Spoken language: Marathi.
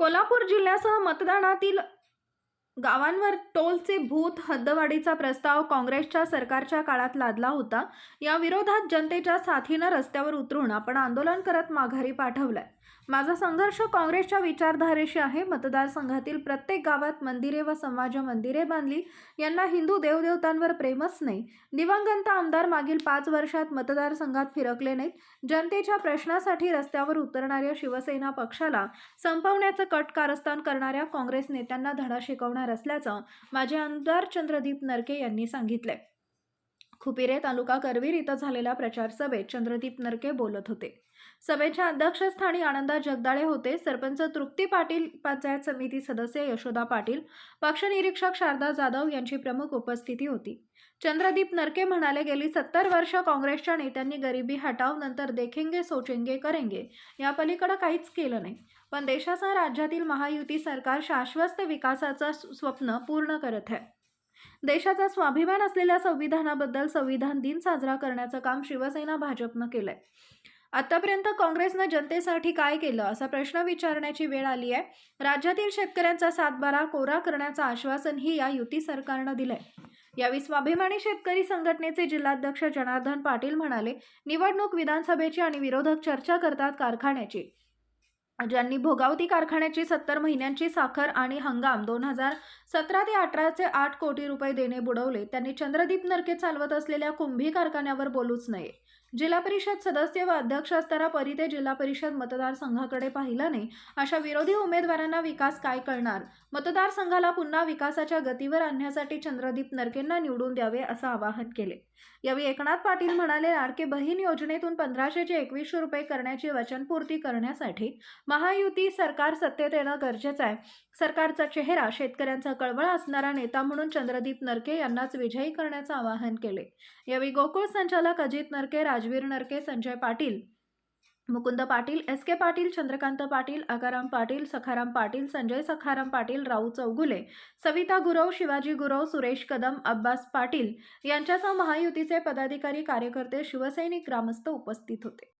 कोल्हापूर जिल्ह्यासह मतदानातील गावांवर टोलचे भूत हद्दवाढीचा प्रस्ताव काँग्रेसच्या सरकारच्या काळात लादला होता. या विरोधात जनतेच्या साथीनं रस्त्यावर उतरून आपण आंदोलन करत माघारी पाठवलंय. माझा संघर्ष काँग्रेसच्या विचारधारेशी आहे. मतदारसंघातील प्रत्येक गावात मंदिरे व समाज मंदिरे बांधली. यांना हिंदू देवदेवतांवर प्रेमच नाही. दिवंगत आमदार मागील पाच वर्षात मतदारसंघात फिरकले नाहीत. जनतेच्या प्रश्नासाठी रस्त्यावर उतरणाऱ्या शिवसेना पक्षाला संपवण्याचं कट कारस्थान करणाऱ्या काँग्रेस नेत्यांना धडा शिकवणार असल्याचं माजी आमदार चंद्रदीप नरके यांनी सांगितलंय. खुपिरे तालुका करवीर इथं झालेल्या प्रचार सभेत चंद्रदीप नरके बोलत होते. सभेच्या अध्यक्षस्थानी आनंदा जगदाळे होते. सरपंच तृप्ती पाटील पंचायत समिती सदस्य यशोदा पाटील पक्षनिरीक्षक शारदा जाधव यांची प्रमुख उपस्थिती होती. चंद्रदीप नरके म्हणाले गेली सत्तर वर्ष काँग्रेसच्या नेत्यांनी गरिबी हटाव नंतर देखेंगे सोचेंगे करेंगे या पलीकडे काहीच केलं नाही. पण देशासह राज्यातील महायुती सरकार शाश्वत विकासाचं स्वप्न पूर्ण करत आहे. देशाचा स्वाभिमान असलेल्या संविधानाबद्दल संविधान दिन साजरा करण्याचं काम शिवसेना भाजपनं केलंय. आतापर्यंत काँग्रेसनं जनतेसाठी काय केलं असा प्रश्न विचारण्याची वेळ आली आहे. राज्यातील शेतकऱ्यांचा सातबारा कोरा करण्याचं आश्वासनही या युती सरकारनं दिलंय. यावेळी स्वाभिमानी शेतकरी संघटनेचे जिल्हाध्यक्ष जनार्दन पाटील म्हणाले निवडणूक विधानसभेची आणि विरोधक चर्चा करतात कारखान्याची. ज्यांनी भोगावती कारखान्याची सत्तर महिन्यांची साखर आणि हंगाम दोन हजार सतरा ते अठराचे आठ कोटी रुपये देणे बुडवले त्यांनी चंद्रदीप नरके चालवत असलेल्या कुंभी कारखान्यावर बोलूच नये. जिल्हा परिषद सदस्य व अध्यक्ष असताना परी ते जिल्हा परिषद मतदारसंघाकडे पाहिलं नाही अशा विरोधी उमेदवारांना विकास काय करणार मतदारसंघाला पुन्हा विकासाच्या गतीवर आणण्यासाठी चंद्रदीप नरकेंना निवडून द्यावे असं आवाहन केले. यावेळी एकनाथ पाटील म्हणाले लाडके बहीण योजनेतून पंधराशेचे एकवीसशे रुपये करण्याची वचनपूर्ती करण्यासाठी महायुती सरकार सत्तेत येणं गरजेचं आहे. सरकारचा चेहरा शेतकऱ्यांचा कळवळ असणारा नेता म्हणून चंद्रदीप नरके यांनाच विजयी करण्याचं आवाहन केले. यावेळी गोकुळ संचालक अजित नरके राजवीर नरके संजय पाटील मुकुंद पाटील एस के पाटील चंद्रकांत पाटील आकाराम पाटील सखाराम पाटील संजय सखाराम पाटील राऊ चौगुले सविता गुरव शिवाजी गुरव सुरेश कदम अब्बास पाटील यांच्यासह महायुतीचे पदाधिकारी कार्यकर्ते शिवसैनिक ग्रामस्थ उपस्थित होते.